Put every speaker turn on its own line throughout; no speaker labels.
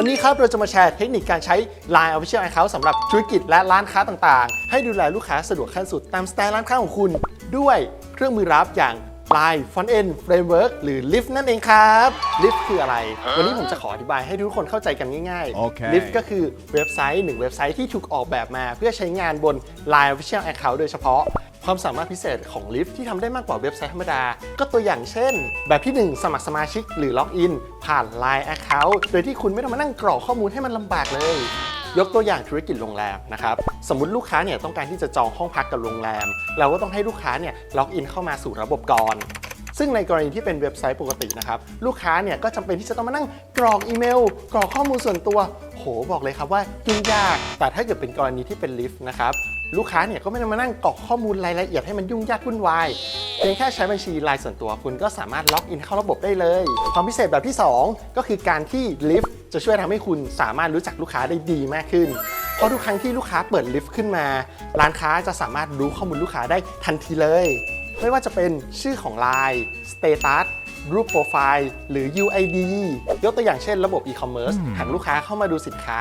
วันนี้ครับเราจะมาแชร์เทคนิคการใช้ Line Official Account สำหรับธุรกิจและร้านค้าต่างๆ ให้ดูแลลูกค้าสะดวกขั้นสุดตามสไตล์ร้านค้าของคุณ ด้วยเครื่องมือรับอย่าง Line Front End Framework หรือ Lift นั่นเองครับ Lift คืออะไร วันนี้ผมจะขออธิบายให้ทุกคนเข้าใจกันง่าย
โอเค
Lift ก็คือเว็บไซต์หนึ่งเว็บไซต์ที่ถูกออกแบบมา เพื่อใช้งานบน Line Official Account โดยเฉพาะ ความสามารถพิเศษของ Lift ที่ทำได้มากกว่าเว็บไซต์ธรรมดา ก็ตัวอย่างเช่น แบบที่ 1 สมัครสมาชิกหรือล็อกอินผ่าน Line Account โดยที่คุณไม่ต้องมานั่งกรอกข้อมูลให้มันลำบากเลย ยกตัวอย่างธุรกิจโรงแรมนะครับ สมมุติลูกค้าเนี่ยต้องการที่จะจองห้องพักกับโรงแรม เราก็ต้องให้ลูกค้าเนี่ยล็อกอินเข้ามาสู่ระบบก่อนซึ่งในกรณีที่เป็นเว็บไซต์ปกตินะครับ ลูกค้าเนี่ยก็จำเป็นที่จะต้องมานั่งกรอกอีเมล กรอกข้อมูลส่วนตัว โหบอกเลยครับว่ายุ่งยาก แต่ถ้าเกิดเป็นกรณีที่เป็นลิฟต์นะครับ ลูกค้าเนี่ยก็ไม่ต้องมานั่งกรอกข้อมูลรายละเอียดให้มันยุ่งยากวุ่นวายเพียงแค่ใช้บัญชีรายส่วนตัวคุณก็สามารถล็อกอินเข้าระบบได้เลย ความพิเศษแบบที่ 2 ก็คือการที่ลิฟต์จะช่วยทำให้คุณสามารถรู้จักลูกค้าได้ดีมากขึ้น เพราะทุกครั้งที่ลูกค้าเปิดลิฟต์ขึ้นมา ร้านค้าจะสามารถรู้ข้อมูลลูกค้าได้ทันทีเลย ไม่ว่าจะเป็นชื่อของ Line Status รูปโปรไฟล์หรือ UID ยกตัวอย่างเช่นระบบ e-commerce หากลูกค้าเข้ามาดูสินค้า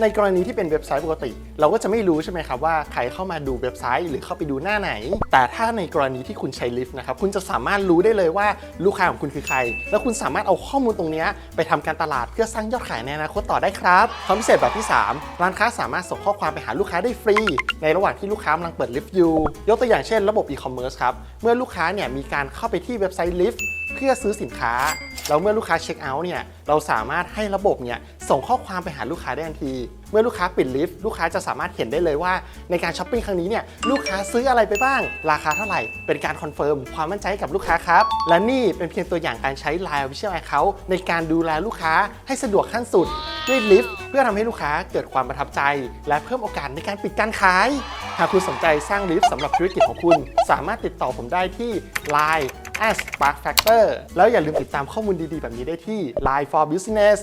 ในกรณีที่เป็นเว็บไซต์ปกติ เราก็จะไม่รู้ใช่ไหมครับว่าใครเข้ามาดูเว็บไซต์หรือเข้าไปดูหน้าไหน แต่ถ้าในกรณีที่คุณใช้ลิฟต์นะครับ คุณจะสามารถรู้ได้เลยว่าลูกค้าของคุณคือใคร แล้วคุณสามารถเอาข้อมูลตรงเนี้ยไปทำการตลาดเพื่อสร้างยอดขายในอนาคตต่อได้ครับความพิเศษแบบที่ 3 ร้านค้าสามารถส่งข้อความไปหาลูกค้าได้ฟรี ในระหว่างที่ลูกค้ากำลังเปิดลิฟต์อยู่ยกตัวอย่างเช่น ระบบ e-commerce ครับเมื่อลูกค้าเนี่ยมีการเข้าไปที่เว็บไซต์ลิฟต์เพื่อจะซื้อสินค้าแล้วเมื่อลูกค้าเช็คเอาท์เนี่ยเราสามารถให้ระบบเนี่ยส่งข้อความไปหาลูกค้าได้ทันที เมื่อลูกค้าปิดลิฟต์ลูกค้าจะสามารถเห็นได้เลยว่า ในการช้อปปิ้งครั้งนี้เนี่ยลูกค้าซื้ออะไรไปบ้าง ราคาเท่าไหร่ เป็นการคอนเฟิร์มความมั่นใจให้กับลูกค้าครับ และนี่เป็นเพียงตัวอย่างการใช้ Line Official Account ในการดูแลลูกค้าให้สะดวกขั้นสุดด้วยลิฟต์เพื่อทำให้ลูกค้าเกิดความประทับใจ และเพิ่มโอกาสในการปิดการขายหากคุณสนใจสร้างลิฟต์สำหรับธุรกิจของคุณ สามารถติดต่อผมได้ที่ Line Spark Factor แล้วอย่าลืมติดตามข้อมูลดีๆ แบบนี้ได้ที่ Line for Business